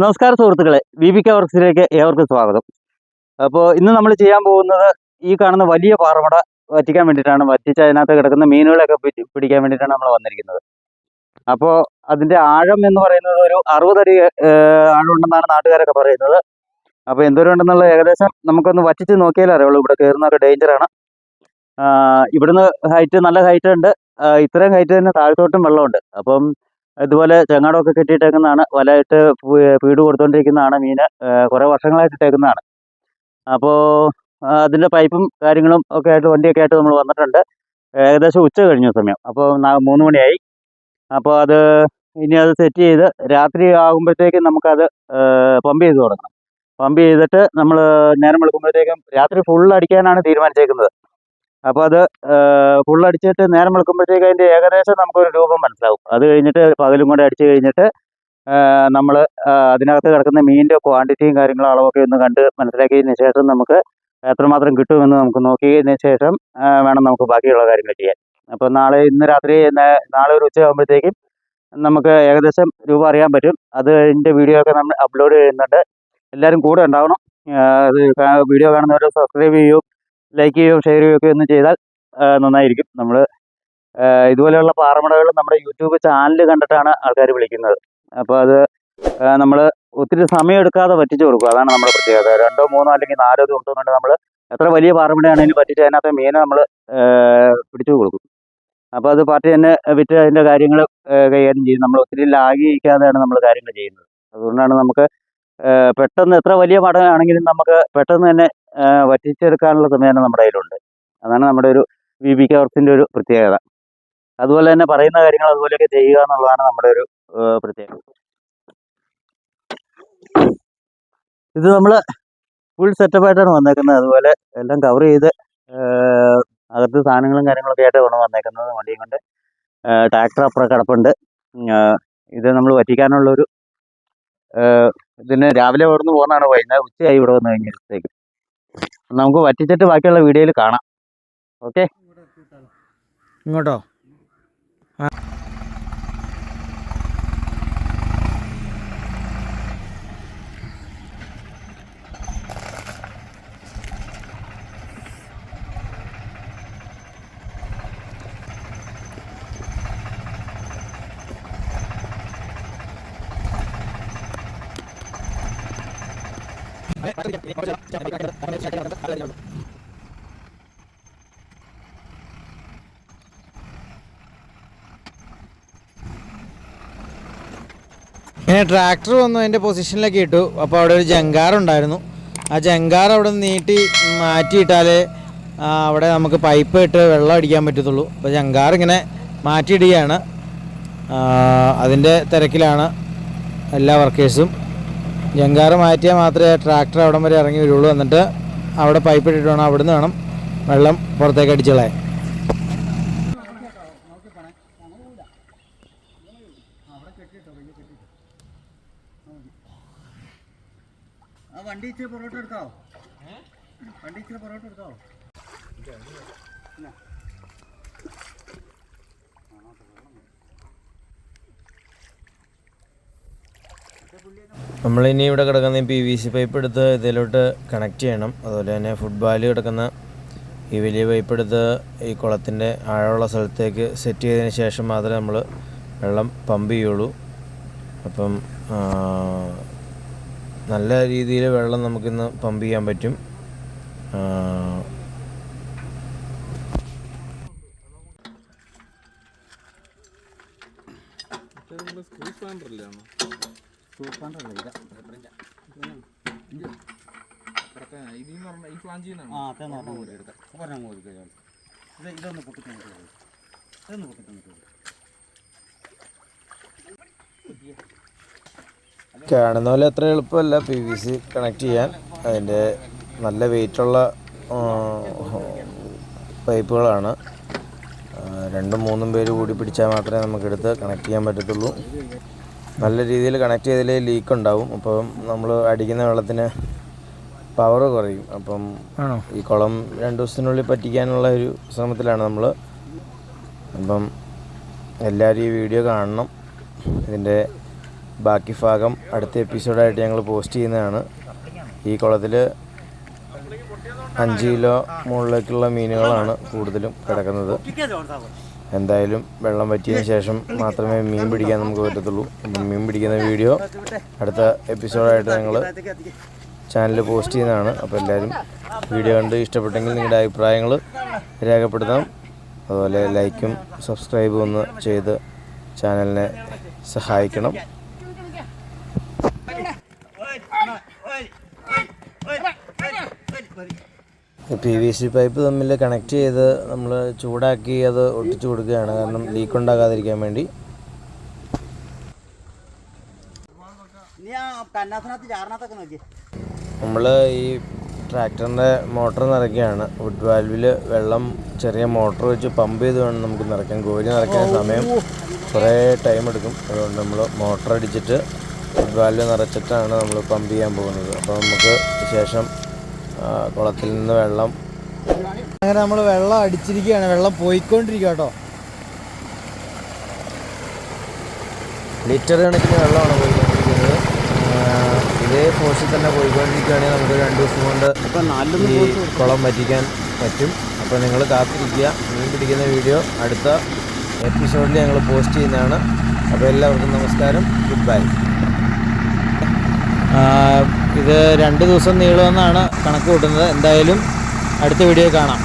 നമസ്കാരം സുഹൃത്തുക്കളെ V P K വർക്സിലേക്ക് ഏവർക്കും സ്വാഗതം. അപ്പോൾ ഇന്ന് നമ്മൾ ചെയ്യാൻ പോകുന്നത് ഈ കാണുന്ന വലിയ പാറമട വറ്റിക്കാൻ വേണ്ടിയിട്ടാണ്. വറ്റിച്ച് അതിനകത്ത് കിടക്കുന്ന മീനുകളെയൊക്കെ പിടിക്കാൻ വേണ്ടിയിട്ടാണ് നമ്മൾ വന്നിരിക്കുന്നത്. അപ്പോൾ അതിന്റെ ആഴം എന്ന് പറയുന്നത് ഒരു അറുപതടി ആഴമുണ്ടെന്നാണ് നാട്ടുകാരൊക്കെ പറയുന്നത്. അപ്പോൾ എന്തോരം ഉണ്ടെന്നുള്ള ഏകദേശം നമുക്കൊന്ന് വറ്റിച്ച് നോക്കിയാലേ അറിയുള്ളൂ. ഇവിടെ കയറുന്നതൊക്കെ ഡേഞ്ചറാണ് ഇവിടുന്ന് ഹൈറ്റ് നല്ല ഹൈറ്റ് ഉണ്ട്. ഇത്രയും ഹൈറ്റ് തന്നെ താഴത്തോട്ടും വെള്ളമുണ്ട്. അപ്പം ഇതുപോലെ ചെങ്ങാടമൊക്കെ കെട്ടിയിട്ടേക്കുന്നതാണ്. വലയിട്ട് പീട് ഫീഡ് കൊടുത്തുകൊണ്ടിരിക്കുന്നതാണ് മീന് കുറേ വർഷങ്ങളായിട്ട് ഇട്ടേക്കുന്നതാണ്. അപ്പോൾ അതിന്റെ പൈപ്പും കാര്യങ്ങളും ഒക്കെ ആയിട്ട് വണ്ടിയൊക്കെ ആയിട്ട് നമ്മൾ വന്നിട്ടുണ്ട്. ഏകദേശം ഉച്ച കഴിഞ്ഞ സമയം. അപ്പോൾ മൂന്ന് മണിയായി. അപ്പോൾ അത് ഇനി അത് സെറ്റ് ചെയ്ത് രാത്രി ആകുമ്പോഴത്തേക്കും നമുക്കത് പമ്പ് ചെയ്ത് തുടങ്ങണം. പമ്പ് ചെയ്തിട്ട് നമ്മൾ നേരം വെളുക്കുമ്പോഴത്തേക്കും രാത്രി ഫുൾ അടിക്കാനാണ് തീരുമാനിച്ചേക്കുന്നത്. അപ്പോൾ അത് ഫുൾ അടിച്ചിട്ട് നേരം വെളുക്കുമ്പോഴത്തേക്ക് അതിന്റെ ഏകദേശം നമുക്കൊരു രൂപം മനസ്സിലാവും. അത് കഴിഞ്ഞിട്ട് പകലും കൂടെ അടിച്ച് കഴിഞ്ഞിട്ട് നമ്മൾ അതിനകത്ത് കിടക്കുന്ന മീനിന്റെ ക്വാണ്ടിറ്റിയും കാര്യങ്ങളും അളവൊക്കെ ഒന്ന് കണ്ട് മനസ്സിലാക്കിയതിന് ശേഷം നമുക്ക് എത്രമാത്രം കിട്ടുമെന്ന് നമുക്ക് നോക്കിയതിന് ശേഷം വേണം നമുക്ക് ബാക്കിയുള്ള കാര്യങ്ങൾ ചെയ്യാൻ. അപ്പോൾ നാളെ ഇന്ന് രാത്രി നാളെ ഒരു ഉച്ചയാകുമ്പോഴത്തേക്കും നമുക്ക് ഏകദേശം രൂപ അറിയാൻ പറ്റും. അത് അതിന്റെ വീഡിയോ ഒക്കെ നമ്മൾ അപ്ലോഡ് ചെയ്യുന്നുണ്ട്. എല്ലാവരും കൂടെ ഉണ്ടാവണം. വീഡിയോ കാണുന്നവർ സബ്സ്ക്രൈബ് ചെയ്യുകയും ലൈക്ക് ചെയ്യുകയും ഷെയർ ചെയ്യുകയൊക്കെ ഒന്ന് ചെയ്താൽ നന്നായിരിക്കും. നമ്മൾ ഇതുപോലെയുള്ള പാറമടകൾ നമ്മുടെ യൂട്യൂബ് ചാനൽ കണ്ടിട്ടാണ് ആൾക്കാർ വിളിക്കുന്നത്. അപ്പോൾ അത് നമ്മൾ ഒത്തിരി സമയം എടുക്കാതെ പറ്റിച്ചു കൊടുക്കും. അതാണ് നമ്മുടെ പ്രത്യേകത. രണ്ടോ മൂന്നോ അല്ലെങ്കിൽ നാലോ ദിവസം കൊണ്ട് നമ്മൾ എത്ര വലിയ പാറമടയാണെങ്കിലും പറ്റിച്ച് അതിനകത്ത് മീനെ നമ്മൾ പിടിച്ചു കൊടുക്കും. അപ്പോൾ അത് പാർട്ടി തന്നെ വിറ്റ് അതിന്റെ കാര്യങ്ങൾ കൈകാര്യം ചെയ്യും. നമ്മൾ ഒത്തിരി ലാഗ് ചെയ്യിക്കാതെയാണ് നമ്മൾ കാര്യങ്ങൾ ചെയ്യുന്നത്. അതുകൊണ്ടാണ് നമുക്ക് പെട്ടെന്ന് എത്ര വലിയ മടങ്ങാണെങ്കിലും നമുക്ക് പെട്ടെന്ന് തന്നെ വറ്റിച്ചെടുക്കാനുള്ള സംവിധാനം നമ്മുടെ കയ്യിലുണ്ട്. അതാണ് നമ്മുടെ ഒരു വി ബി കെ ഒരു പ്രത്യേകത. അതുപോലെ തന്നെ പറയുന്ന കാര്യങ്ങൾ അതുപോലെയൊക്കെ ചെയ്യുക എന്നുള്ളതാണ് നമ്മുടെ ഒരു പ്രത്യേകത. ഇത് നമ്മൾ ഫുൾ സെറ്റപ്പായിട്ടാണ് വന്നേക്കുന്നത്. അതുപോലെ എല്ലാം കവർ ചെയ്ത് അകത്ത് സാധനങ്ങളും കാര്യങ്ങളൊക്കെ ആയിട്ട് വേണം വന്നേക്കുന്നത്. വണ്ടിയും കൊണ്ട്. ട്രാക്ടർ അപ്പുറം കിടപ്പുണ്ട്. ഇത് നമ്മൾ വറ്റിക്കാനുള്ളൊരു ഇതിന് രാവിലെ ഇവിടുന്ന് പോകുന്നതാണ് വൈകുന്നേരം ഉച്ചയായി ഇവിടെ വന്നു കഴിഞ്ഞപ്പോഴത്തേക്ക് നമുക്ക് വറ്റിച്ചിട്ട് ബാക്കിയുള്ള വീഡിയോയിൽ കാണാം. ഓക്കെ? ഇങ്ങോട്ടോ? ഇങ്ങനെ ട്രാക്ടർ വന്നു അതിന്റെ പൊസിഷനിലേക്ക് ഇട്ടു. അപ്പോൾ അവിടെ ഒരു ജങ്കാർ ഉണ്ടായിരുന്നു. ആ ജങ്കാർ അവിടെ നിന്ന് നീട്ടി മാറ്റിയിട്ടാലേ അവിടെ നമുക്ക് പൈപ്പ് ഇട്ട് വെള്ളം അടിക്കാൻ പറ്റത്തുള്ളൂ. അപ്പോൾ ജങ്കാർ ഇങ്ങനെ മാറ്റിയിടുകയാണ്. അതിന്റെ തിരക്കിലാണ് എല്ലാ വർക്കേഴ്സും ജങ്കാർ മാറ്റിയാൽ മാത്രമേ ട്രാക്ടർ അവിടം വരെ ഇറങ്ങി വരുള്ളൂ എന്നിട്ട് അവിടെ പൈപ്പ് ഇട്ടിട്ട് വേണം അവിടുന്ന് വേണം വെള്ളം പുറത്തേക്ക് അടിച്ചളയാൻ വണ്ടി ഇച്ചിരി പൊറോട്ട എടുക്കാവോ? വണ്ടി ഇച്ചിരി പൊറോട്ട എടുക്കാവോ? നമ്മളിനി ഇവിടെ കിടക്കുന്ന പി വി സി പൈപ്പ് എടുത്ത് ഇതിലോട്ട് കണക്ട് ചെയ്യണം. അതുപോലെ തന്നെ ഫുട്ബോൾ കിടക്കുന്ന ഈ വലിയ പൈപ്പ് എടുത്ത് ഈ കുളത്തിന്റെ ആഴമുള്ള സ്ഥലത്തേക്ക് സെറ്റ് ചെയ്തതിന് ശേഷം മാത്രമേ നമ്മൾ വെള്ളം പമ്പ് ചെയ്യുള്ളൂ. അപ്പം നല്ല രീതിയിൽ വെള്ളം നമുക്കിന്ന് പമ്പ് ചെയ്യാൻ പറ്റും. ആ, അതെ നോക്കാം ഇത്. ഇതൊന്ന് ഇതൊന്ന് കാണുന്ന പോലെ അത്ര എളുപ്പമല്ല പി വി സി കണക്ട് ചെയ്യാൻ. അതിന്റെ നല്ല വെയിറ്റുള്ള പൈപ്പുകളാണ്. രണ്ടും മൂന്നും പേര് കൂടി പിടിച്ചാൽ മാത്രമേ നമുക്കെടുത്ത് കണക്ട് ചെയ്യാൻ പറ്റത്തുള്ളൂ. നല്ല രീതിയിൽ കണക്ട് ചെയ്തതിൽ ലീക്ക് ഉണ്ടാവും. അപ്പം നമ്മൾ അടിക്കുന്ന വെള്ളത്തിന് പവർ കുറയും. അപ്പം ഈ കുളം രണ്ട് ദിവസത്തിനുള്ളിൽ പറ്റിക്കാനുള്ള ഒരു ശ്രമത്തിലാണ് നമ്മൾ അപ്പം എല്ലാവരും ഈ വീഡിയോ കാണണം. ഇതിന്റെ ബാക്കി ഭാഗം അടുത്ത എപ്പിസോഡായിട്ട് ഞങ്ങൾ പോസ്റ്റ് ചെയ്യുന്നതാണ്. ഈ കുളത്തിൽ അഞ്ച് കിലോ മുകളിലേക്കുള്ള മീനുകളാണ് കൂടുതലും കിടക്കുന്നത്. എന്തായാലും വെള്ളം വറ്റിയതിന് ശേഷം മാത്രമേ മീൻ പിടിക്കാൻ നമുക്ക് പറ്റത്തുള്ളൂ. മീൻ പിടിക്കുന്ന വീഡിയോ അടുത്ത എപ്പിസോഡായിട്ട് ഞങ്ങൾ ചാനലിൽ പോസ്റ്റ് ചെയ്യുന്നതാണ്. അപ്പോൾ എല്ലാവരും വീഡിയോ കണ്ട് ഇഷ്ടപ്പെട്ടെങ്കിൽ നിങ്ങളുടെ അഭിപ്രായങ്ങൾ രേഖപ്പെടുത്താം അതുപോലെ ലൈക്കും സബ്സ്ക്രൈബും ഒന്ന് ചെയ്ത് ചാനലിനെ സഹായിക്കണം. പി വി സി പൈപ്പ് തമ്മിൽ കണക്ട് ചെയ്ത് നമ്മൾ ചൂടാക്കി അത് ഒട്ടിച്ചു കൊടുക്കുകയാണ്. കാരണം ലീക്ക് ഉണ്ടാകാതിരിക്കാൻ വേണ്ടി. നമ്മൾ ഈ ട്രാക്ടറിന്റെ മോട്ടർ നിറയ്ക്കുകയാണ്. വുഡ് വാൽവിൽ വെള്ളം ചെറിയ മോട്ടർ വെച്ച് പമ്പ് ചെയ്ത് വേണം നമുക്ക് നിറയ്ക്കാൻ. കോരി നിറയ്ക്കാൻ സമയം കുറേ ടൈം എടുക്കും. അതുകൊണ്ട് നമ്മൾ മോട്ടർ അടിച്ചിട്ട് വുഡ് വാൽവ് നിറച്ചിട്ടാണ് നമ്മൾ പമ്പ് ചെയ്യാൻ പോകുന്നത്. അപ്പോൾ നമുക്ക് ശേഷം കുളത്തിൽ നിന്ന് വെള്ളം. അങ്ങനെ നമ്മൾ വെള്ളം അടിച്ചിരിക്കുകയാണ്. വെള്ളം പോയിക്കൊണ്ടിരിക്കുക കേട്ടോ. ലിറ്റർ കണക്കിന് വെള്ളമാണ് പോയിക്കൊണ്ടിരിക്കുന്നത്. ഇതേ ഫോഴ്സിൽ തന്നെ പോയിക്കൊണ്ടിരിക്കുകയാണെങ്കിൽ നമുക്ക് രണ്ട് ദിവസം കൊണ്ട് ഈ കുളം വറ്റിക്കാൻ പറ്റും. അപ്പോൾ നിങ്ങൾ കാത്തിരിക്കുക. മീൻ പിടിക്കുന്ന വീഡിയോ അടുത്ത എപ്പിസോഡിൽ ഞങ്ങൾ പോസ്റ്റ് ചെയ്യുന്നതാണ്. അപ്പോൾ എല്ലാവർക്കും നമസ്കാരം. ഗുഡ് ബൈ ഇത് രണ്ട് ദിവസം നീളുമെന്നാണ് കണക്ക് കൂട്ടുന്നത്. എന്തായാലും അടുത്ത വീഡിയോ കാണാം.